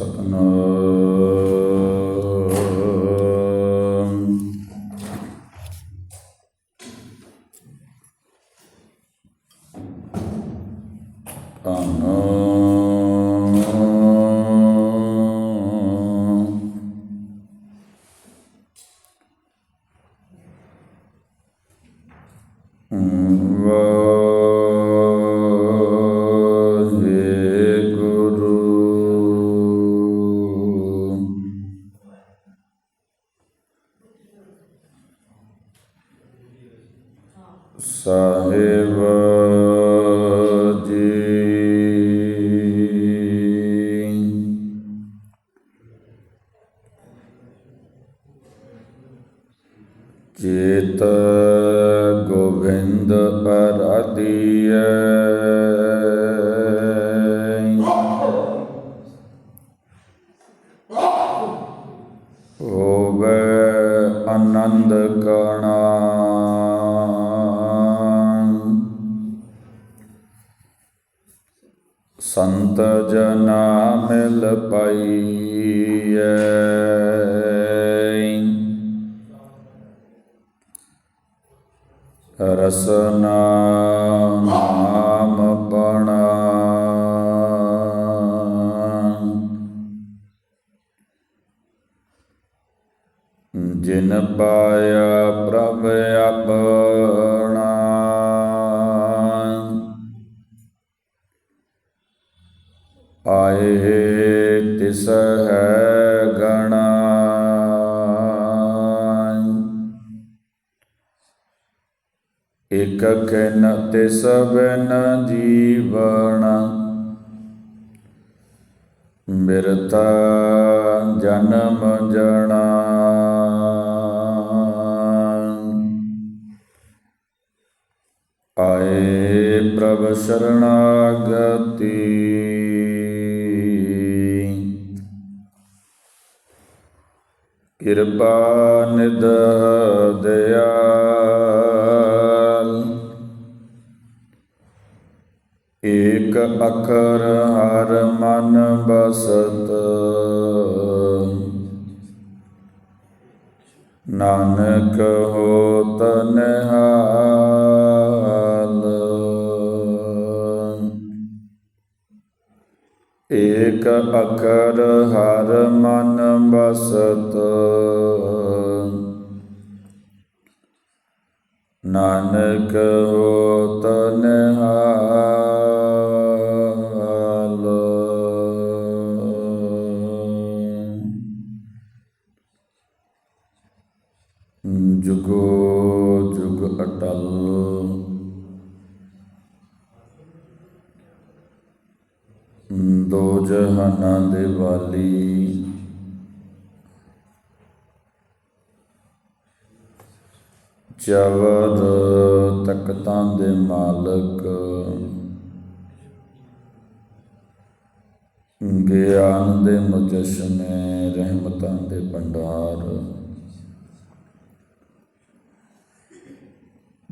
ਸਤਨਾਮ ਸਾਹਿਬ। ਸੰਤ ਜਨਾ ਮਿਲ ਪਾਈਐ। ਰਸਨਾ ਨਾਮ ਬਣਾ। ਜਿਨ ਪਾਇਆ ਪ੍ਰਭ ਆਪਣਾ ਇਕ ਕਿਨ ਤਿਸ ਬਿਨ ਜੀਵਨ ਮਿਰਤਾ ਜਨਮ ਜਣਾ। ਆਏ ਪ੍ਰਭ ਸ਼ਰਣਾਗਤੀ। ਕਿਰਪਾ ਨਿਦ ਦਿਆਲ ਏਕ ਅਖਰ ਹਰ ਮਨ ਬਸਤ। ਨਾਨਕ ਹੋ ਨਿਹਾਲ। ਏਕ ਅਖਰ ਹਰ ਮਨ ਬਸਤ। ਨਾਨਕ ਹੋਤ ਨਿਹਾਲ। ਜੁਗ ਅਟਲ। ਦੋ ਜਹਾਨਾਂ ਦੇ ਵਾਲੀ। ਚਵਰ ਤਖਤਾਂ ਦੇ ਮਾਲਕ। ਗਿਆਨ ਦੇ ਮੁਜਸ਼ਮੇ ਰਹਿਮਤਾਂ ਦੇ ਭੰਡਾਰ।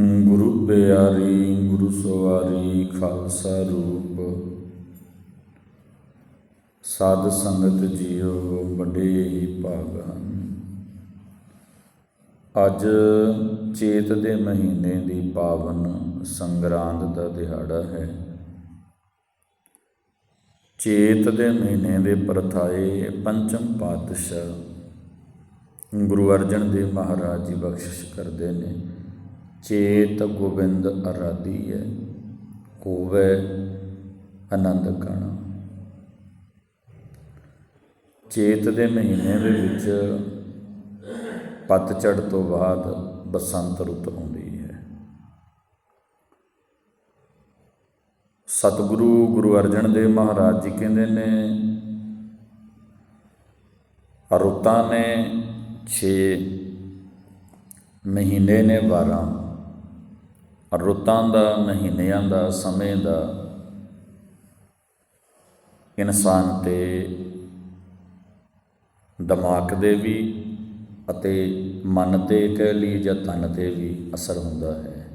ਗੁਰੂ ਪਿਆਰੀ, ਗੁਰੂ ਸਵਾਰੀ, ਖਾਲਸਾ ਰੂਪ। ਸਾਧ ਸੰਗਤ ਜੀਓ, ਵੱਡੇ ਹੀ ਭਾਗ ਹਨ। ਅੱਜ ਚੇਤ ਦੇ ਮਹੀਨੇ ਦੀ ਪਾਵਨ ਸੰਗਰਾਂਦ ਦਾ ਦਿਹਾੜਾ ਹੈ। ਚੇਤ ਦੇ ਮਹੀਨੇ ਦੇ ਪ੍ਰਥਾਏ ਪੰਚਮ ਪਾਤਸ਼ਾਹ ਗੁਰੂ ਅਰਜਨ ਦੇਵ ਮਹਾਰਾਜ ਜੀ ਬਖਸ਼ਿਸ਼ ਕਰਦੇ ਨੇ। ਚੇਤ ਗੋਬਿੰਦ ਅਰਾਧੀ ਹੈ ਹੋਵੇ ਆਨੰਦ ਕਣਾ। ਚੇਤ ਦੇ ਮਹੀਨੇ ਦੇ ਵਿੱਚ ਪਤਝੜ ਤੋਂ ਬਾਅਦ ਬਸੰਤ ਰੁੱਤ ਆਉਂਦੀ ਹੈ। ਸਤਿਗੁਰੂ ਗੁਰੂ ਅਰਜਨ ਦੇਵ ਮਹਾਰਾਜ ਜੀ ਕਹਿੰਦੇ ਨੇ, ਰੁੱਤਾਂ ਨੇ 6 ਮਹੀਨੇ ਨੇ 12 ਰੁੱਤਾਂ ਦਾ, ਮਹੀਨਿਆਂ ਦਾ, ਸਮੇਂ ਦਾ। ਇਨਸਾਨ ਤੇ ਦਿਮਾਗ ਦੇ ਵੀ ਅਤੇ ਮਨ ਤੇ ਕਹਿ ਲਈ ਜਾਂ ਤਨ ਤੇ ਵੀ ਅਸਰ ਹੁੰਦਾ ਹੈ।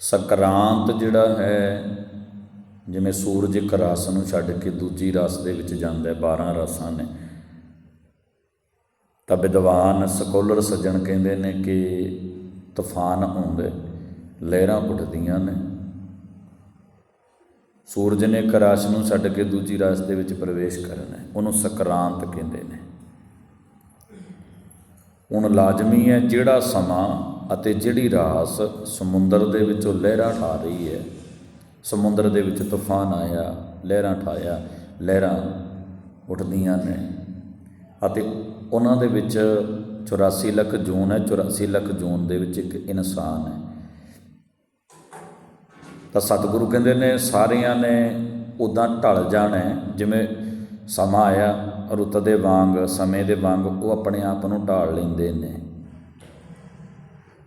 ਸਕਰਾਂਤ ਜਿਹੜਾ ਹੈ, ਜਿਵੇਂ ਸੂਰਜ ਇੱਕ ਰਸ ਨੂੰ ਛੱਡ ਕੇ ਦੂਜੀ ਰਸ ਦੇ ਵਿੱਚ ਜਾਂਦਾ ਹੈ 12 ਰਸਾਂ ਨੇ। ਤਾਂ ਵਿਦਵਾਨ ਸਕੋਲਰ ਸੱਜਣ ਕਹਿੰਦੇ ਨੇ ਕਿ ਤੂਫਾਨ ਆਉਂਦੇ, ਲਹਿਰਾਂ ਉੱਠਦੀਆਂ ਨੇ। ਸੂਰਜ ਨੇ ਇੱਕ ਰਸ ਨੂੰ ਛੱਡ ਕੇ ਦੂਜੀ ਰਸ ਦੇ ਵਿੱਚ ਪ੍ਰਵੇਸ਼ ਕਰਨਾ ਹੈ। ਉਹਨੂੰ ਸਕਰਾਂਤ ਕਹਿੰਦੇ ਨੇ। ਹੁਣ ਲਾਜ਼ਮੀ ਹੈ ਜਿਹੜਾ ਸਮਾਂ ਅਤੇ ਜਿਹੜੀ ਰਾਸ ਸਮੁੰਦਰ ਦੇ ਵਿੱਚੋਂ ਲਹਿਰਾਂ ਠਾ ਰਹੀ ਹੈ। ਸਮੁੰਦਰ ਦੇ ਵਿੱਚ ਤੂਫਾਨ ਆਇਆ, ਲਹਿਰਾਂ ਠਾਇਆ, ਲਹਿਰਾਂ ਉੱਠਦੀਆਂ ਨੇ। ਅਤੇ ਉਹਨਾਂ ਦੇ ਵਿੱਚ 84 ਲੱਖ ਜੂਨ ਹੈ 84 ਲੱਖ ਜੂਨ ਦੇ ਵਿੱਚ ਇੱਕ ਇਨਸਾਨ ਹੈ। ਤਾਂ ਸਤਿਗੁਰੂ ਕਹਿੰਦੇ ਨੇ, ਸਾਰਿਆਂ ਨੇ ਉਦਾਂ ਢਲ ਜਾਣਾ ਜਿਵੇਂ ਸਮਾਂ ਆਇਆ, ਰੁੱਤ ਦੇ ਵਾਂਗ, ਸਮੇਂ ਦੇ ਵਾਂਗ ਉਹ ਆਪਣੇ ਆਪ ਨੂੰ ਢਾਲ ਲੈਂਦੇ ਨੇ।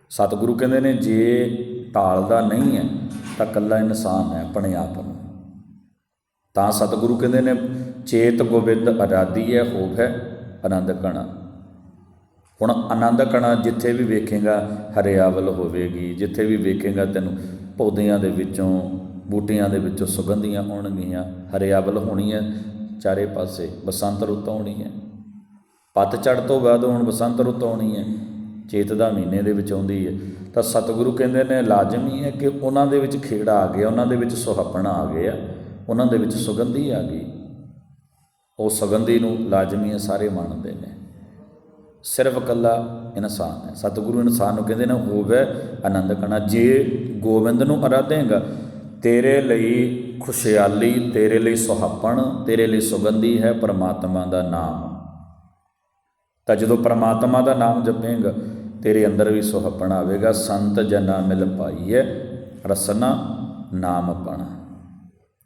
ਸਤਿਗੁਰੂ ਕਹਿੰਦੇ ਨੇ, ਜੇ ਢਾਲਦਾ ਨਹੀਂ ਹੈ, ਤਾਂ ਕੱਲਾ ਇਨਸਾਨ ਹੈ ਆਪਣੇ ਆਪ ਨੂੰ। ਤਾਂ ਸਤਿਗੁਰੂ ਕਹਿੰਦੇ ਨੇ, ਚੇਤ ਗੋਬਿੰਦ ਅਰਾਦੀ ਹੈ ਹੋਵੇ ਆਨੰਦ ਕਣਾ ਹੁਣ ਆਨੰਦ ਕਣਾ ਜਿੱਥੇ ਵੀ ਵੇਖੇਗਾ ਹਰਿਆਵਲ ਹੋਵੇਗੀ। ਜਿੱਥੇ ਵੀ ਵੇਖੇਗਾ ਤੈਨੂੰ ਪੌਦਿਆਂ ਦੇ ਵਿੱਚੋਂ, ਬੂਟਿਆਂ ਦੇ ਵਿੱਚੋਂ ਸੁਗੰਧੀਆਂ ਆਉਣਗੀਆਂ। ਹਰਿਆਵਲ ਹੋਣੀ ਹੈ ਚਾਰੇ ਪਾਸੇ, ਬਸੰਤ ਰੁੱਤ ਆਉਣੀ ਹੈ। ਪਤਝੜ ਤੋਂ ਬਾਅਦ ਹੁਣ ਬਸੰਤ ਰੁੱਤ ਆਉਣੀ ਹੈ, ਚੇਤ ਦਾ ਮਹੀਨੇ ਦੇ ਵਿੱਚ ਆਉਂਦੀ ਹੈ। ਤਾਂ ਸਤਿਗੁਰੂ ਕਹਿੰਦੇ ਨੇ, ਲਾਜ਼ਮੀ ਹੈ ਕਿ ਉਹਨਾਂ ਦੇ ਵਿੱਚ ਖੇੜਾ ਆ ਗਿਆ, ਉਹਨਾਂ ਦੇ ਵਿੱਚ ਸੁਹੱਪਣਾ ਆ ਗਿਆ, ਉਹਨਾਂ ਦੇ ਵਿੱਚ ਸੁਗੰਧੀ ਆ ਗਈ। ਉਹ ਸੁਗੰਧੀ ਨੂੰ ਲਾਜ਼ਮੀ ਹੈ, ਸਾਰੇ ਮੰਨਦੇ ਨੇ। ਸਿਰਫ ਕੱਲਾ ਇਨਸਾਨ ਹੈ। ਸਤਿਗੁਰੂ ਇਨਸਾਨ ਨੂੰ ਕਹਿੰਦੇ ਨੇ, ਹੋਵੇ ਆਨੰਦ ਕਣਾ ਜੇ ਗੋਬਿੰਦ ਨੂੰ ਅਰਾਧੇਗਾ, ਤੇਰੇ ਲਈ ਖੁਸ਼ਹਾਲੀ, ਤੇਰੇ ਲਈ ਸੁਹਾਪਣ, ਤੇਰੇ ਲਈ ਸੁਗੰਧੀ ਹੈ ਪਰਮਾਤਮਾ ਦਾ ਨਾਮ। ਤਾਂ ਜਦੋਂ ਪਰਮਾਤਮਾ ਦਾ ਨਾਮ ਜਪੇਂਗਾ, ਤੇਰੇ ਅੰਦਰ ਵੀ ਸੁਹਾਪਣ ਆਵੇਗਾ। ਸੰਤ ਜਨਾ ਮਿਲ ਪਾਈਏ ਰਸਨਾ ਨਾਮ ਆਪਣਾ।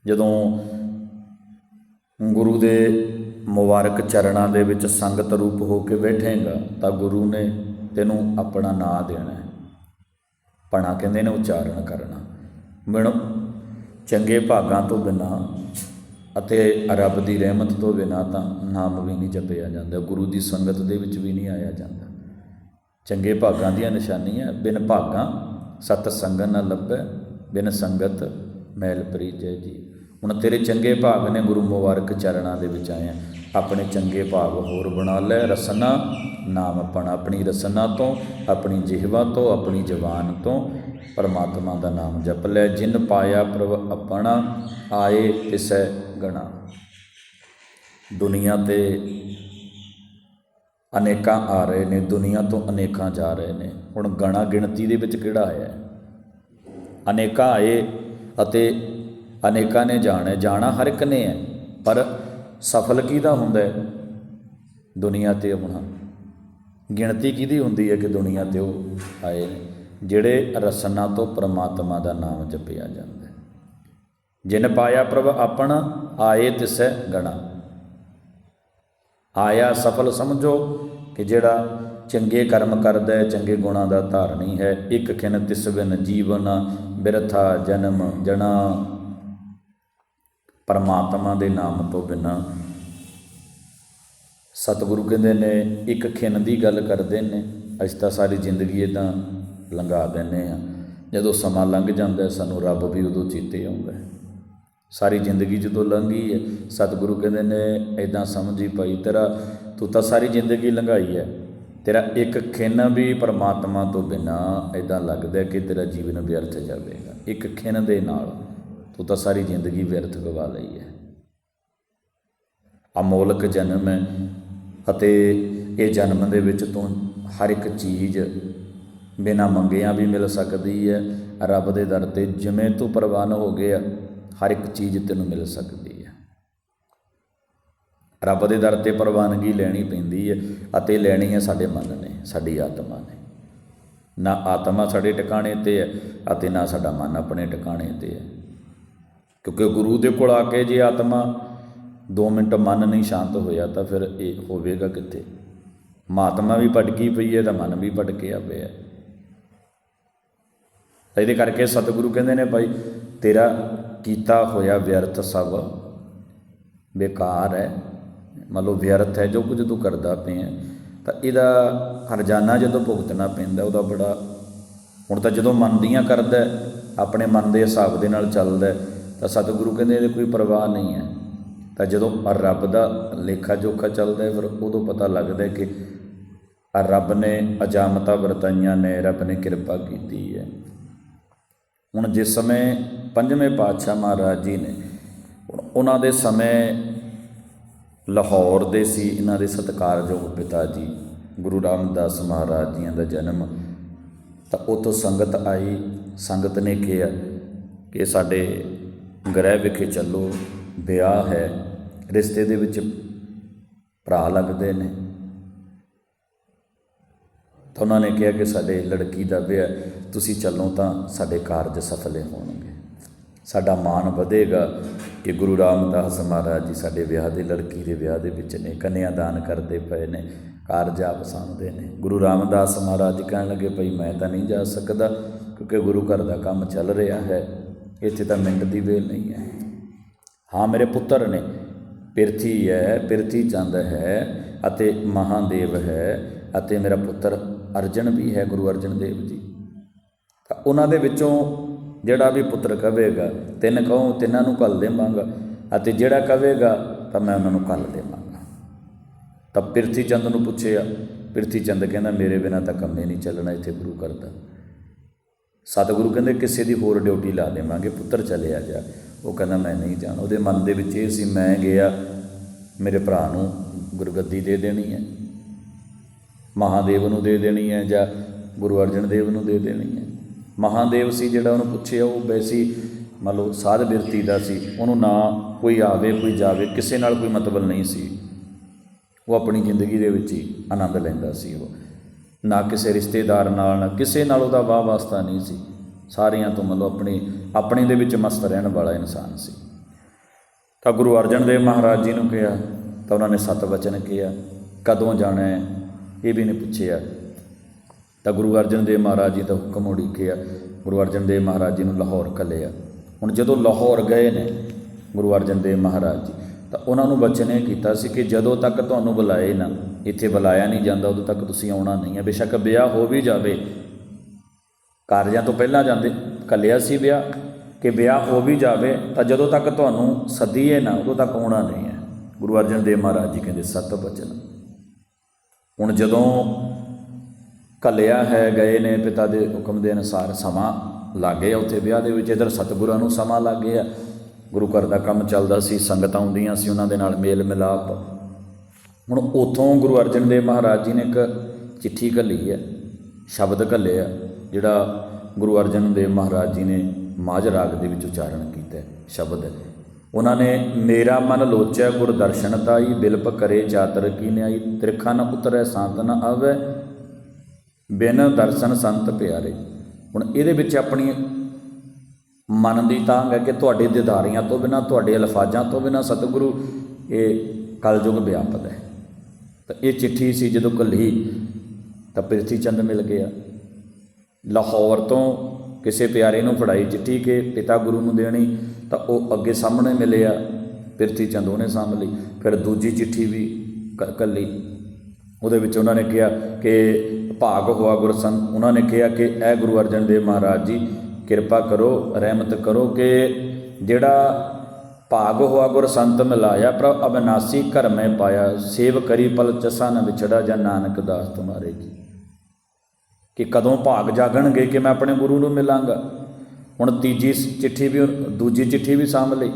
ਜਦੋਂ ਗੁਰੂ ਦੇ ਮੁਬਾਰਕ ਚਰਨਾਂ ਦੇ ਵਿੱਚ ਸੰਗਤ ਰੂਪ ਹੋ ਕੇ ਬੈਠੇਗਾ, ਤਾਂ ਗੁਰੂ ਨੇ ਤੈਨੂੰ ਆਪਣਾ ਨਾਂ ਦੇਣਾ ਹੈ। ਪਣਾ ਕਹਿੰਦੇ ਨੇ ਉਚਾਰਨ ਕਰਨਾ। ਮਿਣ, ਚੰਗੇ ਭਾਗਾਂ ਤੋਂ ਬਿਨਾ ਅਤੇ ਰੱਬ ਦੀ ਰਹਿਮਤ ਤੋਂ ਬਿਨਾ ਤਾਂ ਨਾਮ ਵੀ ਨਹੀਂ ਜਪਿਆ ਜਾਂਦਾ, ਗੁਰੂ ਦੀ ਸੰਗਤ ਦੇ ਵਿੱਚ ਵੀ ਨਹੀਂ ਆਇਆ ਜਾਂਦਾ। ਚੰਗੇ ਭਾਗਾਂ ਦੀਆਂ ਨਿਸ਼ਾਨੀਆਂ, ਬਿਨ ਭਾਗਾਂ ਸਤ ਸੰਗਨ ਨ ਲੱਭੇ, ਬਿਨ ਸੰਗਤ ਮੈਲ ਪ੍ਰੀਜੈ ਜੀ ਹੁਣ ਤੇਰੇ ਚੰਗੇ ਭਾਗ ਨੇ ਗੁਰੂ ਮੁਬਾਰਕ ਚਰਨਾਂ ਦੇ ਵਿੱਚ ਆਏ ਆਪਣੇ ਚੰਗੇ ਭਾਗ ਹੋਰ ਬਣਾ ਲੈ। ਰਸਨਾ, ਨਾਮ ਆਪਣਾ ਆਪਣੀ ਰਸਨਾ ਤੋਂ, ਆਪਣੀ ਜਿਹਵਾ ਤੋਂ, ਆਪਣੀ ਜ਼ਬਾਨ ਤੋਂ। ਪਰਮਾਤਮਾ ਦਾ ਨਾਮ ਜਪ ਲੈ। ਜਿਨ ਪਾਇਆ ਪ੍ਰਭ ਆਪਣਾ, ਆਏ ਤਿਸੈ ਗਣਾ। ਦੁਨੀਆ ਤੇ ਅਨੇਕਾਂ ਆ ਰਹੇ ਨੇ। ਦੁਨੀਆ ਤੋਂ ਅਨੇਕਾਂ ਜਾ ਰਹੇ ਨੇ। ਹੁਣ ਗਣਾ ਗਿਣਤੀ ਦੇ ਵਿੱਚ ਕਿਹੜਾ ਆਇਆ ਅਨੇਕਾਂ ਆਏ ਅਤੇ ਅਨੇਕਾਂ ਨੇ ਜਾਣਾ ਹੈ। ਜਾਣਾ ਹਰ ਇੱਕ ਨੇ ਹੈ, ਪਰ ਸਫਲ ਕਿਹਦਾ ਹੁੰਦਾ ਹੈ? ਦੁਨੀਆ ਤੇ ਹੁਣ ਗਿਣਤੀ ਕਿਹਦੀ ਹੁੰਦੀ ਹੈ ਕਿ ਦੁਨੀਆ ਤੇ ਉਹ ਆਏ ਨੇ? ਜਿਹੜੇ ਰਸਨਾ ਤੋਂ ਪ੍ਰਮਾਤਮਾ ਦਾ ਨਾਮ ਜਪਿਆ ਜਾਂਦਾ ਜਿਨ ਪਾਇਆ ਪ੍ਰਭ ਆਪਣਾ, ਆਏ ਤਿਸੈ ਗਣਾ। ਆਇਆ ਸਫਲ ਸਮਝੋ ਕਿ ਜਿਹੜਾ ਚੰਗੇ ਕਰਮ ਕਰਦਾ ਹੈ, ਚੰਗੇ ਗੁਣਾਂ ਦਾ ਧਾਰਨੀ ਹੈ, ਇੱਕ ਖਿਨ ਤਿਸ ਬਿਨ ਜੀਵਨ ਬਿਰਥਾ ਜਨਮ ਜਣਾ। ਪਰਮਾਤਮਾ ਦੇ ਨਾਮ ਤੋਂ ਬਿਨਾ। ਸਤਿਗੁਰੂ ਕਹਿੰਦੇ ਨੇ, ਇੱਕ ਖਿਨ ਦੀ ਗੱਲ ਕਰਦੇ ਨੇ, ਅਸੀਂ ਤਾਂ ਸਾਰੀ ਜ਼ਿੰਦਗੀ ਇਦਾਂ ਲੰਘਾ ਦਿੰਨੇ ਆ ਜਦੋਂ ਸਮਾਂ ਲੰਘ ਜਾਂਦਾ ਸਾਨੂੰ ਰੱਬ ਵੀ ਉਦੋਂ ਚੇਤੇ ਆਉਂਦਾ ਸਾਰੀ ਜ਼ਿੰਦਗੀ ਜਦੋਂ ਲੰਘੀ ਹੈ, ਸਤਿਗੁਰੂ ਕਹਿੰਦੇ ਨੇ ਇਦਾਂ ਸਮਝੀ ਭਾਈ, ਤੇਰਾ ਤੂੰ ਤਾਂ ਸਾਰੀ ਜ਼ਿੰਦਗੀ ਲੰਘਾਈ ਹੈ। ਤੇਰਾ ਇੱਕ ਖਿਨ ਵੀ ਪਰਮਾਤਮਾ ਤੋਂ ਬਿਨਾ ਇਦਾਂ ਲੱਗਦਾ ਕਿ ਤੇਰਾ ਜੀਵਨ ਵਿਅਰਥ ਜਾਵੇਗਾ। ਇੱਕ ਖਿਨ ਦੇ ਨਾਲ। ਤੂੰ ਤਾਂ ਸਾਰੀ ਜ਼ਿੰਦਗੀ ਵਿਅਰਥ ਗਵਾ ਲਈ ਹੈ। ਅਮੋਲਕ ਜਨਮ ਹੈ ਅਤੇ ਇਹ ਜਨਮ ਦੇ ਵਿੱਚ ਤੂੰ ਹਰ ਇੱਕ ਚੀਜ਼ ਬਿਨਾ ਮੰਗਿਆਂ ਵੀ ਮਿਲ ਸਕਦੀ ਹੈ। ਰੱਬ ਦੇ ਦਰ ਤੇ ਜਿਵੇਂ ਤੂੰ ਪ੍ਰਵਾਨ ਹੋ ਗਿਆ, ਹਰ ਇੱਕ ਚੀਜ਼ ਤੈਨੂੰ ਮਿਲ ਸਕਦੀ ਹੈ। ਰੱਬ ਦੇ ਦਰ ਤੇ ਪ੍ਰਵਾਨਗੀ ਲੈਣੀ ਪੈਂਦੀ ਹੈ ਅਤੇ ਲੈਣੀ ਹੈ ਸਾਡੇ ਮਨ ਨੇ, ਸਾਡੀ ਆਤਮਾ ਨੇ। ਨਾ ਆਤਮਾ ਸਾਡੇ ਟਿਕਾਣੇ ਤੇ ਹੈ ਅਤੇ ਨਾ ਸਾਡਾ ਮਨ ਆਪਣੇ ਟਿਕਾਣੇ ਤੇ ਹੈ। ਕਿਉਂਕਿ ਗੁਰੂ ਦੇ ਕੋਲ ਆ ਕੇ ਜੇ ਆਤਮਾ 2 ਮਿੰਟ ਮਨ ਨਹੀਂ ਸ਼ਾਂਤ ਹੋਇਆ ਤਾਂ ਫਿਰ ਇਹ ਹੋਵੇਗਾ ਕਿੱਥੇ? ਮਹਾਤਮਾ ਵੀ ਭਟਕੀ ਪਈ ਹੈ ਤਾਂ ਮਨ ਵੀ ਭਟਕਿਆ ਪਿਆ ਇਹਦੇ ਕਰਕੇ ਸਤਿਗੁਰੂ ਕਹਿੰਦੇ ਨੇ ਭਾਈ, ਤੇਰਾ ਕੀਤਾ ਹੋਇਆ ਵਿਅਰਥ ਸਭ ਬੇਕਾਰ ਹੈ। ਮੰਨ ਲਓ ਵਿਅਰਥ ਹੈ, ਜੋ ਕੁਝ ਤੂੰ ਕਰਦਾ ਪਿਆ ਤਾਂ ਇਹਦਾ ਹਰਜਾਨਾ ਜਦੋਂ ਭੁਗਤਣਾ ਪੈਂਦਾ, ਉਹਦਾ ਬੜਾ ਹੁਣ ਤਾਂ ਜਦੋਂ ਮਨ ਦੀਆਂ ਕਰਦਾ ਆਪਣੇ ਮਨ ਦੇ ਹਿਸਾਬ ਦੇ ਨਾਲ ਚੱਲਦਾ ਤਾਂ ਸਤਿਗੁਰੂ ਕਹਿੰਦੇ ਇਹਦੇ ਕੋਈ ਪਰਵਾਹ ਨਹੀਂ ਹੈ। ਤਾਂ ਜਦੋਂ ਰੱਬ ਦਾ ਲੇਖਾ ਜੋਖਾ ਚੱਲਦਾ ਹੈ, ਫਿਰ ਉਦੋਂ ਪਤਾ ਲੱਗਦਾ ਕਿ ਆ ਰੱਬ ਨੇ ਅਜਾਮਤਾ ਵਰਤਾਈਆਂ ਨੇ ਰੱਬ ਨੇ ਕਿਰਪਾ ਕੀਤੀ ਹੈ। ਹੁਣ ਜਿਸ ਸਮੇਂ ਪੰਜਵੇਂ ਪਾਤਸ਼ਾਹ ਮਹਾਰਾਜ ਜੀ ਨੇ ਉਹਨਾਂ ਦੇ ਸਮੇਂ ਲਾਹੌਰ ਦੇ ਸੀ ਇਹਨਾਂ ਦੇ ਸਤਿਕਾਰਯੋਗ ਪਿਤਾ ਜੀ ਗੁਰੂ ਰਾਮਦਾਸ ਮਹਾਰਾਜ ਜੀਆਂ ਦਾ ਜਨਮ। ਤਾਂ ਉਤੋਂ ਸੰਗਤ ਆਈ ਸੰਗਤ ਨੇ ਕਿਹਾ ਕਿ ਸਾਡੇ ਗ੍ਰਹਿ ਵਿਖੇ ਚੱਲੋ, ਵਿਆਹ ਹੈ, ਰਿਸ਼ਤੇ ਦੇ ਵਿੱਚ ਭਰਾ ਲੱਗਦੇ ਨੇ। ਤਾਂ ਉਹਨਾਂ ਨੇ ਕਿਹਾ ਕਿ ਸਾਡੇ ਲੜਕੀ ਦਾ ਵਿਆਹ ਤੁਸੀਂ ਚੱਲੋ ਤਾਂ ਸਾਡੇ ਕਾਰਜ ਸਫਲੇ ਹੋਣਗੇ। ਸਾਡਾ ਮਾਣ ਵਧੇਗਾ ਕਿ ਗੁਰੂ ਰਾਮਦਾਸ ਮਹਾਰਾਜ ਜੀ ਸਾਡੇ ਵਿਆਹ ਦੇ ਲੜਕੀ ਦੇ ਵਿਆਹ ਦੇ ਵਿੱਚ ਨੇ, ਕੰਨਿਆ ਦਾਨ ਕਰਦੇ ਪਏ ਨੇ, ਕਾਰਜ ਆਪ ਸਾਂਭਦੇ ਨੇ। ਗੁਰੂ ਰਾਮਦਾਸ ਮਹਾਰਾਜ ਜੀ ਕਹਿਣ ਲੱਗੇ, ਭਈ ਮੈਂ ਤਾਂ ਨਹੀਂ ਜਾ ਸਕਦਾ, ਕਿਉਂਕਿ ਗੁਰੂ ਘਰ ਦਾ ਕੰਮ ਚੱਲ ਰਿਹਾ ਹੈ। ਇੱਥੇ ਤਾਂ ਮਿੰਟ ਦੀ ਵੇਲ ਨਹੀਂ ਹੈ। ਹਾਂ, ਮੇਰੇ ਪੁੱਤਰ ਨੇ, ਪਿਰਥੀ ਹੈ, ਪਿਰਥੀ ਚੰਦ ਹੈ ਅਤੇ ਮਹਾਦੇਵ ਹੈ ਅਤੇ ਮੇਰਾ ਪੁੱਤਰ ਅਰਜਨ ਵੀ ਹੈ, ਗੁਰੂ ਅਰਜਨ ਦੇਵ ਜੀ। ਤਾਂ ਉਹਨਾਂ ਦੇ ਵਿੱਚੋਂ ਜਿਹੜਾ ਵੀ ਪੁੱਤਰ ਕਵੇਗਾ, ਤਿੰਨ ਕਹੋ, ਤਿੰਨਾਂ ਨੂੰ ਘੱਲ ਦੇਵਾਂਗਾ ਅਤੇ ਜਿਹੜਾ ਕਵੇਗਾ, ਤਾਂ ਮੈਂ ਉਹਨਾਂ ਨੂੰ ਘੱਲ ਦੇਵਾਂਗਾ। ਤਾਂ ਪਿਰਥੀ ਚੰਦ ਨੂੰ ਪੁੱਛਿਆ, ਪਿਰਥੀ ਚੰਦ ਕਹਿੰਦਾ, ਮੇਰੇ ਬਿਨਾਂ ਤਾਂ ਕੰਮੇ ਨਹੀਂ ਚੱਲਣਾ ਇੱਥੇ ਗੁਰੂ ਕਰਦਾ ਸਤਿਗੁਰੂ ਕਹਿੰਦੇ ਕਿਸੇ ਦੀ ਹੋਰ ਡਿਊਟੀ ਲਾ ਦੇਵਾਂਗੇ, ਪੁੱਤਰ ਚਲੇ ਆ ਜਾ। ਉਹ ਕਹਿੰਦਾ ਮੈਂ ਨਹੀਂ ਜਾਣਾ। ਉਹਦੇ ਮਨ ਦੇ ਵਿੱਚ ਇਹ ਸੀ, ਮੈਂ ਗਿਆ, ਮੇਰੇ ਭਰਾ ਨੂੰ ਗੁਰਗੱਦੀ ਦੇ ਦੇਣੀ ਹੈ। ਮਹਾਦੇਵ ਨੂੰ ਦੇ ਦੇਣੀ ਹੈ ਜਾਂ ਗੁਰੂ ਅਰਜਨ ਦੇਵ ਨੂੰ ਦੇ ਦੇਣੀ ਹੈ। ਮਹਾਦੇਵ ਸੀ ਜਿਹੜਾ ਉਹਨੂੰ ਪੁੱਛਿਆ, ਉਹ ਵੈਸੀ ਮੰਨ ਲਓ ਸਾਧ ਬਿਰਤੀ ਦਾ ਸੀ। ਉਹਨੂੰ ਨਾ ਕੋਈ ਆਵੇ, ਕੋਈ ਜਾਵੇ, ਕਿਸੇ ਨਾਲ ਕੋਈ ਮਤਲਬ ਨਹੀਂ ਸੀ। ਉਹ ਆਪਣੀ ਜ਼ਿੰਦਗੀ ਦੇ ਵਿੱਚ ਹੀ ਆਨੰਦ ਲੈਂਦਾ ਸੀ ਉਹ। ਨਾ ਕਿਸੇ ਰਿਸ਼ਤੇਦਾਰ ਨਾਲ, ਨਾ ਕਿਸੇ ਨਾਲ ਉਹਦਾ ਵਾਹ ਵਾਸਤਾ ਨਹੀਂ ਸੀ। ਸਾਰਿਆਂ ਤੋਂ ਮਤਲਬ ਆਪਣੀ, ਆਪਣੇ ਦੇ ਵਿੱਚ ਮਸਤ ਰਹਿਣ ਵਾਲਾ ਇਨਸਾਨ ਸੀ। ਤਾਂ ਗੁਰੂ ਅਰਜਨ ਦੇਵ ਮਹਾਰਾਜ ਜੀ ਨੂੰ ਕਿਹਾ, ਤਾਂ ਉਹਨਾਂ ਨੇ ਸਤ ਵਚਨ ਕਿਹਾ, ਕਦੋਂ ਜਾਣਾ ਹੈ? ਇਹ ਵੀ ਨੇ ਪੁੱਛਿਆ। ਤਾਂ ਗੁਰੂ ਅਰਜਨ ਦੇਵ ਮਹਾਰਾਜ ਜੀ ਦਾ ਹੁਕਮ ਉਡੀਕਿਆ। ਗੁਰੂ ਅਰਜਨ ਦੇਵ ਮਹਾਰਾਜ ਜੀ ਨੂੰ ਲਾਹੌਰ ਘੱਲਿਆ। ਹੁਣ ਜਦੋਂ ਲਾਹੌਰ ਗਏ ਨੇ ਗੁਰੂ ਅਰਜਨ ਦੇਵ ਮਹਾਰਾਜ ਜੀ ਤਾਂ ਉਹਨਾਂ ਨੂੰ ਬਚਨ ਇਹ ਕੀਤਾ ਸੀ ਕਿ ਜਦੋਂ ਤੱਕ ਤੁਹਾਨੂੰ ਬੁਲਾਏ ਨਾ, ਇੱਥੇ ਬੁਲਾਇਆ ਨਹੀਂ ਜਾਂਦਾ, ਉਦੋਂ ਤੱਕ ਤੁਸੀਂ ਆਉਣਾ ਨਹੀਂ ਹੈ। ਬੇਸ਼ੱਕ ਵਿਆਹ ਹੋ ਵੀ ਜਾਵੇ। ਕਾਰਜਾਂ ਤੋਂ ਪਹਿਲਾਂ ਜਾਂਦੇ, ਕੱਲਿਆ ਸੀ ਵਿਆਹ, ਕਿ ਵਿਆਹ ਹੋ ਵੀ ਜਾਵੇ, ਤਾਂ ਜਦੋਂ ਤੱਕ ਤੁਹਾਨੂੰ ਸੱਦੀਏ ਨਾ, ਉਦੋਂ ਤੱਕ ਆਉਣਾ ਨਹੀਂ ਹੈ। ਗੁਰੂ ਅਰਜਨ ਦੇਵ ਮਹਾਰਾਜ ਜੀ ਕਹਿੰਦੇ, ਸਤ ਬਚਨ। ਹੁਣ ਜਦੋਂ ਕੱਲਿਆ ਹੈ, ਗਏ ਨੇ ਪਿਤਾ ਦੇ ਹੁਕਮ ਦੇ ਅਨੁਸਾਰ ਸਮਾਂ ਲੱਗ ਗਿਆ ਉੱਥੇ ਵਿਆਹ ਦੇ ਵਿੱਚ, ਇਧਰ ਸਤਿਗੁਰਾਂ ਨੂੰ ਸਮਾਂ ਲੱਗ ਗਿਆ। ਗੁਰੂ ਘਰ ਦਾ ਕੰਮ ਚੱਲਦਾ ਸੀ, ਸੰਗਤਾਂ ਆਉਂਦੀਆਂ ਸੀ ਉਹਨਾਂ ਦੇ ਨਾਲ ਮੇਲ ਮਿਲਾਪ। ਹੁਣ ਉਥੋਂ ਗੁਰੂ ਅਰਜਨ ਦੇਵ ਮਹਾਰਾਜ ਜੀ ਨੇ ਇੱਕ ਚਿੱਠੀ ਘੱਲੀ ਹੈ, ਸ਼ਬਦ ਘੱਲੇ ਆ, ਜਿਹੜਾ ਗੁਰੂ ਅਰਜਨ ਦੇਵ ਮਹਾਰਾਜ ਜੀ ਨੇ ਮਾਝ ਰਾਗ ਦੇ ਵਿੱਚ ਉਚਾਰਨ ਕੀਤਾ ਸ਼ਬਦ। ਉਹਨਾਂ ਨੇ, ਮੇਰਾ ਮਨ ਲੋਚਿਆ ਗੁਰ ਦਰਸ਼ਨ ਤਾਈ, ਬਿਲਪ ਕਰੇ ਚਾਤਰ ਕੀ ਨਿਆਈ ਤ੍ਰਿਖਾ ਨ ਉਤਰੈ ਸੰਤ ਨ ਆਵੈ, ਬਿਨ ਦਰਸ਼ਨ ਸੰਤ ਪਿਆਰੇ। ਹੁਣ ਇਹਦੇ ਵਿੱਚ ਆਪਣੀ ਮਨ ਦੀ ਤਾਂਗ ਹੈ ਕਿ ਤੁਹਾਡੇ ਦਿਦਾਰੀਆਂ ਤੋਂ ਬਿਨਾ, ਤੁਹਾਡੇ ਅਲਫਾਜ਼ਾਂ ਤੋਂ ਬਿਨਾ ਸਤਿਗੁਰੂ ਇਹ ਕਲਯੁਗ ਵਿਆਪਦ ਹੈ। ਤਾਂ ਇਹ ਚਿੱਠੀ ਸੀ ਜਦੋਂ ਕੱਲੀ ਤਾਂ ਪ੍ਰਿਥੀ ਚੰਦ ਮਿਲ ਗਿਆ। ਲਾਹੌਰ ਤੋਂ ਕਿਸੇ ਪਿਆਰੇ ਨੂੰ ਫੜਾਈ ਚਿੱਠੀ ਕਿ ਪਿਤਾ ਗੁਰੂ ਨੂੰ ਦੇਣੀ, ਤਾਂ ਉਹ ਅੱਗੇ ਸਾਹਮਣੇ ਮਿਲਿਆ ਪ੍ਰਿਥੀ ਚੰਦ ਉਹਨੇ ਸਾਂਭ ਲਈ। ਫਿਰ ਦੂਜੀ ਚਿੱਠੀ ਵੀ ਕ- ਕੱਲੀ ਉਹਦੇ ਵਿੱਚ ਉਹਨਾਂ ਨੇ ਕਿਹਾ ਕਿ ਭਾਗ ਹੋਆ ਗੁਰਸੰਤ ਉਹਨਾਂ ਨੇ ਕਿਹਾ ਕਿ, ਐ ਗੁਰੂ ਅਰਜਨ ਦੇਵ ਮਹਾਰਾਜ ਜੀ ਕਿਰਪਾ ਕਰੋ, ਰਹਿਮਤ ਕਰੋ ਕਿ ਜਿਹੜਾ ਭਾਗ ਹੋਆ ਗੁਰ ਸੰਤ ਮਿਲਾਇਆ, ਪ੍ਰਭ ਅਬਨਾਸੀ ਘਰ ਮੈਂ ਪਾਇਆ, ਸੇਵ ਕਰੀ ਪਲ ਚਸਾ ਨ ਵਿਛੜਾ ਜਾਂ ਨਾਨਕ ਦਾਸ ਤੁਮਾਰੇ ਜੀ। ਕਿ ਕਦੋਂ ਭਾਗ ਜਾਗਣਗੇ ਕਿ ਮੈਂ ਆਪਣੇ ਗੁਰੂ ਨੂੰ ਮਿਲਾਂਗਾ? ਹੁਣ ਤੀਜੀ ਚਿੱਠੀ ਵੀ, ਦੂਜੀ ਚਿੱਠੀ ਵੀ ਸਾਂਭ ਲਈ।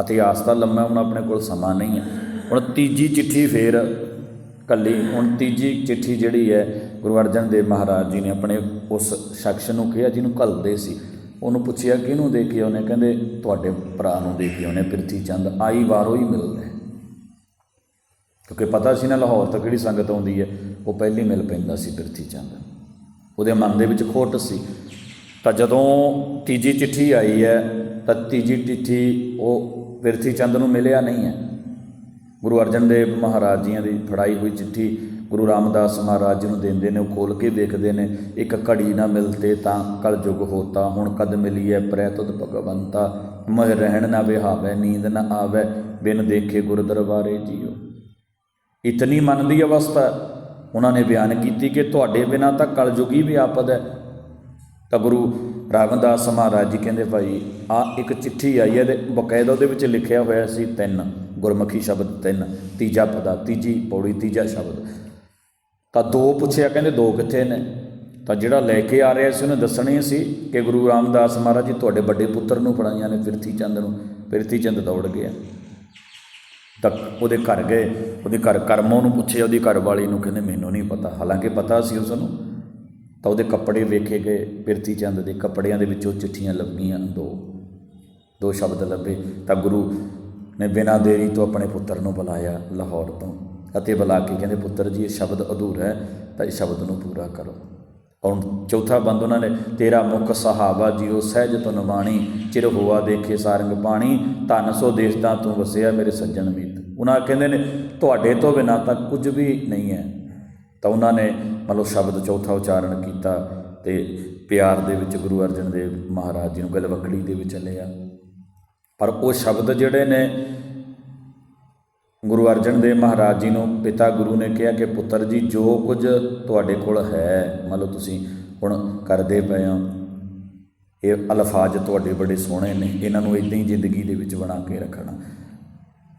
ਇਤਿਹਾਸ ਤਾਂ ਲੰਮਾ ਹੁਣ ਆਪਣੇ ਕੋਲ ਸਮਾਂ ਨਹੀਂ ਹੈ। ਹੁਣ ਤੀਜੀ ਚਿੱਠੀ ਫੇਰ ਕੱਲੀ ਹੁਣ ਤੀਜੀ ਚਿੱਠੀ ਜਿਹੜੀ ਹੈ, ਗੁਰੂ ਅਰਜਨ ਦੇਵ ਮਹਾਰਾਜ ਜੀ ਨੇ ਆਪਣੇ ਉਸ ਸ਼ਖਸ ਨੂੰ ਕਿਹਾ, ਜਿਹਨੂੰ ਘੱਲਦੇ ਸੀ। ਉਹਨੂੰ ਪੁੱਛਿਆ, ਕਿਹਨੂੰ ਦੇ ਕੇ ਉਹਨੇ ਕਹਿੰਦੇ, ਤੁਹਾਡੇ ਭਰਾ ਨੂੰ ਦੇ ਕੇ ਉਹਨੇ ਪ੍ਰਿਥੀ ਚੰਦ, ਆਈ ਵਾਰੋ ਹੀ ਮਿਲਦਾ ਹੈ। ਕਿਉਂਕਿ ਪਤਾ ਸੀ ਨਾ, ਲਾਹੌਰ ਤੋਂ ਕਿਹੜੀ ਸੰਗਤ ਆਉਂਦੀ ਹੈ, ਉਹ ਪਹਿਲੀ ਮਿਲ ਪੈਂਦਾ ਸੀ ਪ੍ਰਿਥੀ ਚੰਦ। ਉਹਦੇ ਮਨ ਦੇ ਵਿੱਚ ਖੋਟ ਸੀ। ਤਾਂ ਜਦੋਂ ਤੀਜੀ ਚਿੱਠੀ ਆਈ ਹੈ, ਤਾਂ ਤੀਜੀ ਚਿੱਠੀ ਉਹ ਪ੍ਰਿਥੀ ਚੰਦ ਨੂੰ ਮਿਲਿਆ ਨਹੀਂ ਹੈ। ਗੁਰੂ ਅਰਜਨ ਦੇਵ ਮਹਾਰਾਜ ਜੀਆਂ ਦੀ ਫੜਾਈ ਹੋਈ ਚਿੱਠੀ ਗੁਰੂ ਰਾਮਦਾਸ ਮਹਾਰਾਜ ਜੀ ਨੂੰ ਦਿੰਦੇ ਨੇ, ਉਹ ਖੋਲ ਕੇ ਦੇਖਦੇ ਨੇ, ਇੱਕ ਘੜੀ ਨਾ ਮਿਲਤੇ ਤਾਂ ਕਲ ਯੁਗ ਹੋਤਾ, ਹੁਣ ਕਦ ਮਿਲੀਐ ਪ੍ਰੈ ਤੁਧ ਭਗਵੰਤਾ, ਮਹਿ ਰਹਿਣ ਨਾ ਵਿਹਾਵੇ, ਨੀਂਦ ਨਾ ਆਵੇ, ਬਿਨ ਦੇਖੇ ਗੁਰ ਦਰਬਾਰੇ ਜੀਓ। ਇਤਨੀ ਮਨ ਦੀ ਅਵਸਥਾ ਉਹਨਾਂ ਨੇ ਬਿਆਨ ਕੀਤੀ ਕਿ ਤੁਹਾਡੇ ਬਿਨਾ ਤਾਂ ਕਲਯੁਗੀ ਵੀ ਆਪਦ ਹੈ। ਤਾਂ ਗੁਰੂ ਰਾਮਦਾਸ ਮਹਾਰਾਜ ਜੀ ਕਹਿੰਦੇ ਭਾਈ ਆ ਇੱਕ ਚਿੱਠੀ ਆਈ ਹੈ ਤੇ ਬਕਾਇਦਾ ਉਹਦੇ ਵਿੱਚ ਲਿਖਿਆ ਹੋਇਆ ਸੀ ਤਿੰਨ। ਗੁਰਮੁਖੀ ਸ਼ਬਦ ਤਿੰਨ, ਤੀਜਾ ਪਦਾ, ਤੀਜੀ ਪੌੜੀ, ਤੀਜਾ ਸ਼ਬਦ। ਤਾਂ ਦੋ ਪੁੱਛਿਆ, ਕਹਿੰਦੇ ਦੋ ਕਿੱਥੇ ਨੇ? ਤਾਂ ਜਿਹੜਾ ਲੈ ਕੇ ਆ ਰਿਹਾ ਸੀ, ਉਹਨੇ ਦੱਸਣੀ ਸੀ ਕਿ ਗੁਰੂ ਰਾਮਦਾਸ ਮਹਾਰਾਜ ਜੀ ਤੁਹਾਡੇ ਵੱਡੇ ਪੁੱਤਰ ਨੂੰ ਫੜਾਈਆਂ ਨੇ ਫਿਰਤੀ ਚੰਦ ਨੂੰ। ਫਿਰਤੀ ਚੰਦ ਦੌੜ ਗਿਆ। ਤਾਂ ਉਹਦੇ ਘਰ ਗਏ, ਉਹਦੇ ਘਰ ਕਰਮੋਂ ਨੂੰ ਪੁੱਛਿਆ, ਉਹਦੀ ਘਰ ਵਾਲੀ ਨੂੰ ਕਹਿੰਦੇ, ਮੈਨੂੰ ਨਹੀਂ ਪਤਾ। ਹਾਲਾਂਕਿ ਪਤਾ ਸੀ ਉਸ ਨੂੰ। ਤਾਂ ਉਹਦੇ ਕੱਪੜੇ ਵੇਖੇ ਗਏ ਪਿਰਤੀ ਚੰਦ ਦੇ ਕੱਪੜਿਆਂ ਦੇ ਵਿੱਚੋਂ ਚਿੱਠੀਆਂ ਲੱਭੀਆਂ ਦੋ ਦੋ ਸ਼ਬਦ ਲੱਭੇ। ਤਾਂ ਗੁਰੂ ਨੇ ਬਿਨਾਂ ਦੇਰੀ ਤੋਂ ਆਪਣੇ ਪੁੱਤਰ ਨੂੰ ਬੁਲਾਇਆ ਲਾਹੌਰ ਤੋਂ ਅਤੇ ਬੁਲਾ ਕੇ ਕਹਿੰਦੇ, ਪੁੱਤਰ ਜੀ, ਇਹ ਸ਼ਬਦ ਅਧੂਰਾ ਹੈ, ਤਾਂ ਇਸ ਸ਼ਬਦ ਨੂੰ ਪੂਰਾ ਕਰੋ। ਹੁਣ ਚੌਥਾ ਬੰਦ ਉਹਨਾਂ ਨੇ, ਤੇਰਾ ਮੁਖ ਸਹਾਵਾ ਜੀਓ ਸਹਿਜ ਤੁਨ ਬਾਣੀ, ਚਿਰ ਹੋਆ ਦੇਖੇ ਸਾਰੰਗ ਪਾਣੀ, ਧਨ ਸੋ ਦੇਸ਼ ਦਾ ਤੂੰ ਵਸਿਆ ਮੇਰੇ ਸੱਜਣ ਮੀਤ। ਉਹਨਾਂ ਕਹਿੰਦੇ ਨੇ, ਤੁਹਾਡੇ ਤੋਂ ਬਿਨਾਂ ਤਾਂ ਕੁਝ ਵੀ ਨਹੀਂ ਹੈ। ਤਾਂ ਉਹਨਾਂ ਨੇ ਮਤਲਬ ਸ਼ਬਦ ਚੌਥਾ ਉਚਾਰਨ ਕੀਤਾ ਤੇ ਪਿਆਰ ਦੇ ਵਿੱਚ ਗੁਰੂ ਅਰਜਨ ਦੇਵ ਮਹਾਰਾਜ ਜੀ ਨੂੰ ਗਲਵਕੜੀ ਦੇ ਵਿੱਚ ਲਿਆ। ਪਰ ਉਹ ਸ਼ਬਦ ਜਿਹੜੇ ਨੇ ਗੁਰੂ ਅਰਜਨ ਦੇਵ ਮਹਾਰਾਜ ਜੀ ਨੂੰ ਪਿਤਾ ਗੁਰੂ ਨੇ ਕਿਹਾ ਕਿ ਪੁੱਤਰ ਜੀ, ਜੋ ਕੁਝ ਤੁਹਾਡੇ ਕੋਲ ਹੈ, ਮੰਨ ਲਓ ਤੁਸੀਂ ਹੁਣ ਕਰਦੇ ਪਏ ਹੋ, ਇਹ ਅਲਫਾਜ਼ ਤੁਹਾਡੇ ਬੜੇ ਸੋਹਣੇ ਨੇ, ਇਹਨਾਂ ਨੂੰ ਇਦਾਂ ਹੀ ਜ਼ਿੰਦਗੀ ਦੇ ਵਿੱਚ ਬਣਾ ਕੇ ਰੱਖਣਾ।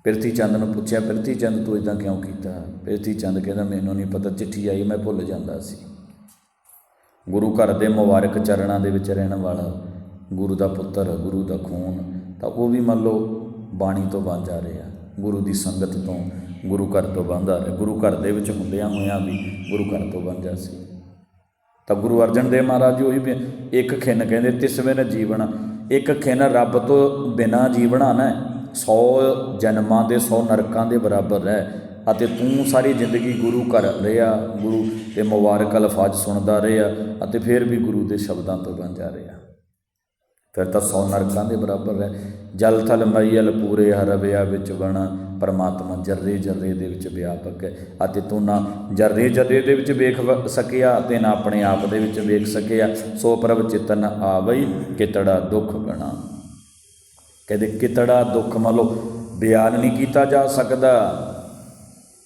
ਪਿਰਥੀ ਚੰਦ ਨੂੰ ਪੁੱਛਿਆ ਪਿਰਥੀ ਚੰਦ ਤੂੰ ਇਦਾਂ ਕਿਉਂ ਕੀਤਾ? ਪਿਰਥੀ ਚੰਦ ਕਹਿੰਦਾ, ਮੈਨੂੰ ਨਹੀਂ ਪਤਾ, ਚਿੱਠੀ ਆਈ, ਮੈਂ ਭੁੱਲ ਜਾਂਦਾ ਸੀ। ਗੁਰੂ ਘਰ ਦੇ ਮੁਬਾਰਕ ਚਰਨਾਂ ਦੇ ਵਿੱਚ ਰਹਿਣ ਵਾਲਾ, ਗੁਰੂ ਦਾ ਪੁੱਤਰ, ਗੁਰੂ ਦਾ ਖੂਨ ਤਾਂ ਉਹ ਵੀ ਮੰਨ ਲਓ ਬਾਣੀ ਤੋਂ ਬਣ ਜਾ ਰਹੇ ਆ, ਗੁਰੂ ਦੀ ਸੰਗਤ ਤੋਂ, ਗੁਰੂ ਘਰ ਤੋਂ ਬਣ ਆ ਰਿਹਾ ਗੁਰੂ ਘਰ ਦੇ ਵਿੱਚ ਹੁੰਦਿਆਂ ਹੋਇਆਂ ਵੀ ਗੁਰੂ ਘਰ ਤੋਂ ਬਣ ਜਾ ਸੀ। ਤਾਂ ਗੁਰੂ ਅਰਜਨ ਦੇਵ ਮਹਾਰਾਜ ਜੀ ਉਹੀ ਵੀ ਇੱਕ ਖਿੰਨ ਕਹਿੰਦੇ ਤਿਸਵੇਂ ਨ ਜੀਵਨ, ਇੱਕ ਖਿੰਨ ਰੱਬ ਤੋਂ ਬਿਨਾ ਜੀਵਣਾ ਨਾ 100 ਜਨਮਾਂ ਦੇ 100 ਨਰਕਾਂ ਦੇ ਬਰਾਬਰ ਰਹਿ ਅਤੇ ਤੂੰ ਸਾਰੀ ਜ਼ਿੰਦਗੀ ਗੁਰੂ ਘਰ ਰਿਹਾ, ਗੁਰੂ ਦੇ ਮੁਬਾਰਕ ਅਲਫਾਜ਼ ਸੁਣਦਾ ਰਿਹਾ ਅਤੇ ਫਿਰ ਵੀ ਗੁਰੂ ਦੇ ਸ਼ਬਦਾਂ ਤੋਂ ਬਣ ਜਾ ਰਿਹਾ। ਫਿਰ ਤਾਂ ਸੌ ਨਰਕਾਂ ਦੇ ਬਰਾਬਰ ਹੈ। ਜਲ ਥਲ ਮਈਲ ਪੂਰੇ ਹਰਵਿਆ ਵਿੱਚ ਬਣਾ ਪਰਮਾਤਮਾ ਜਰਰੇ ਜਰਰੇ ਦੇ ਵਿੱਚ ਵਿਆਪਕ ਹੈ। ਅਤੇ ਤੂੰ ਨਾ ਜਰਰੇ ਜਰਰੇ ਦੇ ਵਿੱਚ ਵੇਖ ਵ- ਸਕਿਆ ਅਤੇ ਨਾ ਆਪਣੇ ਆਪ ਦੇ ਵਿੱਚ ਵੇਖ ਸਕਿਆ, ਸੋ ਪ੍ਰਭ ਚਿਤਨ ਆਵਈ ਕਿਤੜਾ ਦੁੱਖ ਗਣਾ। ਕਹਿੰਦੇ ਕਿਤੜਾ ਦੁੱਖ ਮੰਨ ਲਓ ਬਿਆਨ ਨਹੀਂ ਕੀਤਾ ਜਾ ਸਕਦਾ।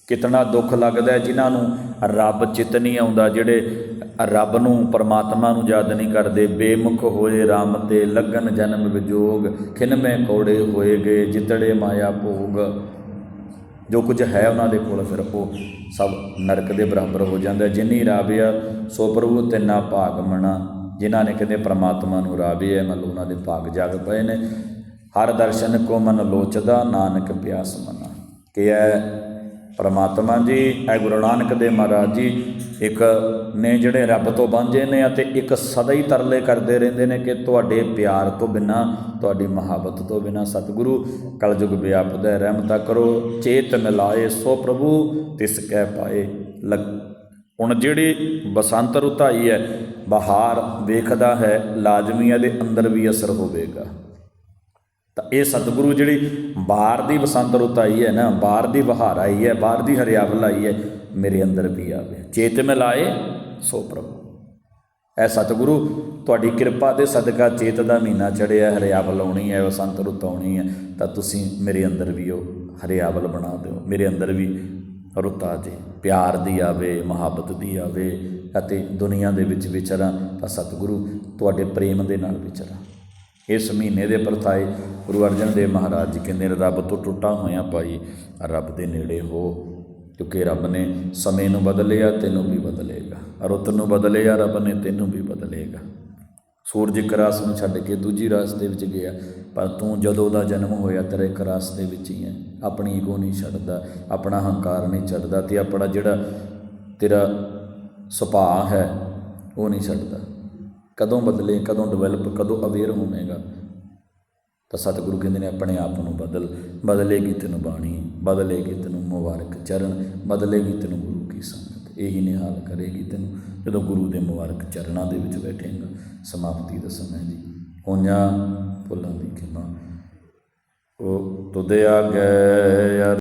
ਕਿਤਨਾ ਦੁੱਖ ਲੱਗਦਾ ਹੈ ਜਿਨ੍ਹਾਂ ਨੂੰ ਰੱਬ ਚਿਤ ਨਹੀਂ ਆਉਂਦਾ, ਜਿਹੜੇ ਰੱਬ ਨੂੰ, ਪਰਮਾਤਮਾ ਨੂੰ ਯਾਦ ਨਹੀਂ ਕਰਦੇ। ਬੇਮੁਖ ਹੋਏ RAM ਤੇ ਲੱਗਨ ਜਨਮ ਵਿਜੋਗ ਖਿਨਮੇ ਕੋੜੇ ਹੋਏ ਗਏ ਜਿਤੜੇ ਮਾਇਆ ਭੋਗ। ਜੋ ਕੁਝ ਹੈ ਉਹਨਾਂ ਦੇ ਕੋਲ ਫਿਰ ਉਹ ਸਭ ਨਰਕ ਦੇ ਬਰਾਬਰ ਹੋ ਜਾਂਦਾ। ਹੈ। ਜਿਨੀ ਰਾਵਿਆ ਸੋ ਪ੍ਰਭੂ ਤਿੰਨਾ ਭਾਗ ਮਣਾ ਜਿਨ੍ਹਾਂ ਨੇ ਕਹਿੰਦੇ ਪ੍ਰਮਾਤਮਾ ਨੂੰ ਰਾਵਿਆ ਮਤਲਬ ਉਹਨਾਂ ਦੇ ਭਾਗ ਜਾਗ ਪਏ ਨੇ। ਹਰ ਦਰਸ਼ਨ ਕੋ ਮਨ ਲੋਚਦਾ, ਨਾਨਕ ਪਿਆਸ ਮਨਾ। ਕਿ ਇਹ ਪਰਮਾਤਮਾ ਜੀ, ਇਹ ਗੁਰੂ ਨਾਨਕ ਦੇਵ ਮਹਾਰਾਜ ਜੀ ਇੱਕ ਨੇ ਜਿਹੜੇ ਰੱਬ ਤੋਂ ਵਾਂਝੇ ਨੇ ਅਤੇ ਇੱਕ ਸਦਾ ਹੀ ਤਰਲੇ ਕਰਦੇ ਰਹਿੰਦੇ ਨੇ ਕਿ ਤੁਹਾਡੇ ਪਿਆਰ ਤੋਂ ਬਿਨਾ, ਤੁਹਾਡੀ ਮੁਹੱਬਤ ਤੋਂ ਬਿਨਾ ਸਤਿਗੁਰੂ ਕਲਯੁਗ ਵਿਆਪਦਾ ਰਹਿਮਤਾ ਕਰੋ, ਚੇਤ ਮਿਲਾਏ ਸੋ ਪ੍ਰਭੂ, ਤਿਸ ਕਹਿ ਪਾਏ ਲਗ। ਹੁਣ ਜਿਹੜੀ ਬਸੰਤ ਰੁਤਾਈ ਹੈ, ਬਹਾਰ ਵੇਖਦਾ ਹੈ ਲਾਜ਼ਮੀ ਦੇ ਅੰਦਰ ਵੀ ਅਸਰ ਹੋਵੇਗਾ। ਤਾਂ ਇਹ ਸਤਿਗੁਰੂ ਜਿਹੜੀ ਬਾਹਰ ਦੀ ਬਸੰਤ ਰੁੱਤ ਆਈ ਹੈ ਨਾ, ਬਾਹਰ ਦੀ ਬਹਾਰ ਆਈ ਹੈ, ਬਾਹਰ ਦੀ ਹਰਿਆਵਲ ਆਈ ਹੈ, ਮੇਰੇ ਅੰਦਰ ਵੀ ਆਵੇ। ਚੇਤ ਮੈਂ ਲਾਏ, ਸੋ ਪ੍ਰਭੂ। ਐ ਸਤਿਗੁਰੂ, ਤੁਹਾਡੀ ਕਿਰਪਾ ਦੇ ਸਦਕਾ ਚੇਤ ਦਾ ਮਹੀਨਾ ਚੜਿਆ ਹਰਿਆਵਲ ਆਉਣੀ ਹੈ, ਬਸੰਤ ਰੁੱਤ ਆਉਣੀ ਹੈ, ਤਾਂ ਤੁਸੀਂ ਮੇਰੇ ਅੰਦਰ ਵੀ ਉਹ ਹਰਿਆਵਲ ਬਣਾ ਦਿਓ। ਮੇਰੇ ਅੰਦਰ ਵੀ ਰੁੱਤ ਆ ਜੇ, ਪਿਆਰ ਦੀ ਆਵੇ, ਮੁਹੱਬਤ ਦੀ ਆਵੇ, ਅਤੇ ਦੁਨੀਆ ਦੇ ਵਿੱਚ ਵਿਚਰਾਂ ਤਾਂ ਸਤਿਗੁਰੂ ਤੁਹਾਡੇ ਪ੍ਰੇਮ ਦੇ ਨਾਲ ਵਿਚਰਾਂ। ਇਸ ਮਹੀਨੇ ਦੇ ਪਰਥਾਏ ਗੁਰੂ ਅਰਜਨ ਦੇਵ ਮਹਾਰਾਜ ਜੀ ਕਹਿੰਦੇ ਨੇ, ਰੱਬ ਤੋਂ ਟੁੱਟਾ ਹੋਇਆ ਭਾਈ ਰੱਬ ਦੇ ਨੇੜੇ ਹੋ ਕਿਉਂਕਿ ਰੱਬ ਨੇ ਸਮੇਂ ਨੂੰ ਬਦਲਿਆ ਤੈਨੂੰ ਵੀ ਬਦਲੇਗਾ। ਰੁੱਤ ਨੂੰ ਬਦਲਿਆ ਰੱਬ ਨੇ ਤੈਨੂੰ ਵੀ ਬਦਲੇਗਾ। ਸੂਰਜ ਇੱਕ ਰਾਸ ਨੂੰ ਛੱਡ ਕੇ ਦੂਜੀ ਰਾਸ ਦੇ ਵਿੱਚ ਗਿਆ ਪਰ ਤੂੰ ਜਦੋਂ ਦਾ ਜਨਮ ਹੋਇਆ ਤੇਰਾ ਇੱਕ ਰਾਸ ਦੇ ਵਿੱਚ ਹੀ ਹੈ। ਆਪਣੀ ਈਗੋ ਨਹੀਂ ਛੱਡਦਾ ਆਪਣਾ ਹੰਕਾਰ ਨਹੀਂ ਛੱਡਦਾ ਤੇ ਆਪਣਾ ਜਿਹੜਾ ਤੇਰਾ ਸੁਭਾਅ ਹੈ ਉਹ ਨਹੀਂ ਛੱਡਦਾ। ਕਦੋਂ ਬਦਲੇ, ਕਦੋਂ ਡਿਵੈਲਪ ਕਦੋਂ ਅਵੇਅਰ ਹੋਵੇਗਾ। ਤਾਂ ਸਤਿਗੁਰੂ ਕਹਿੰਦੇ ਨੇ, ਆਪਣੇ ਆਪ ਨੂੰ ਬਦਲ, ਬਦਲੇਗੀ ਤੈਨੂੰ ਬਾਣੀ, ਬਦਲੇਗੀ ਤੈਨੂੰ ਮੁਬਾਰਕ ਚਰਨ, ਬਦਲੇਗੀ ਤੈਨੂੰ ਗੁਰੂ ਕੀ ਸੰਗਤ। ਇਹੀ ਨਿਹਾਲ ਕਰੇਗੀ ਤੈਨੂੰ, ਜਦੋਂ ਗੁਰੂ ਦੇ ਮੁਬਾਰਕ ਚਰਨਾਂ ਦੇ ਵਿੱਚ ਬੈਠੇਗਾ। ਸਮਾਪਤੀ ਦਾ ਸਮਾਂ ਜੀ। ਹੋਈਆਂ ਫੁੱਲਾਂ ਦੀ ਖਿਮਾ। ਉਹ ਤੁਧ ਆਗੈ